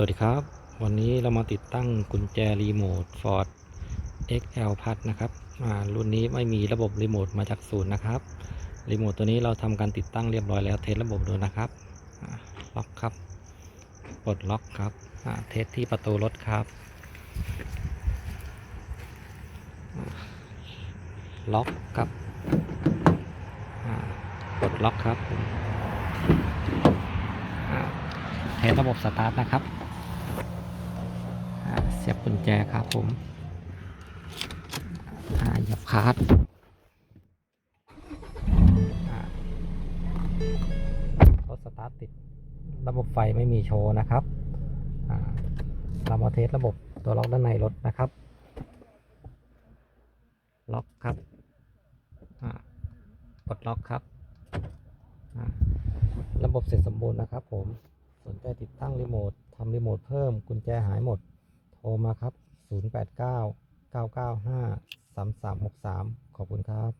สวัสดีครับ วันนี้เรามาติดตั้งกุญแจรีโมท Ford XL พัดนะครับรุ่นนี้ไม่มีระบบรีโมทมาจากศูนย์นะครับรีโมทตัวนี้เราทำการติดตั้งเรียบร้อยแล้วเทสระบบดูนะครับล็อกครับปลดล็อกครับเทสที่ประตูรถครับ ล็อกครับปลดล็อกครับเทสระบบสตาร์ทนะครับ สียบกุญแจครับผมหยับคาร์ดรถสตาร์ทติด ระบบไฟไม่มีโชว์นะครับ เรามาเทสระบบตัวล็อกด้านในรถนะครับ ล็อกครับกดล็อกครับ ระบบเสร็จสมบูรณ์นะครับผม สนใจติดตั้งรีโมททำรีโมทเพิ่มกุญแจหายหมด รมาครับ 089 995 3363 ขอบคุณครับ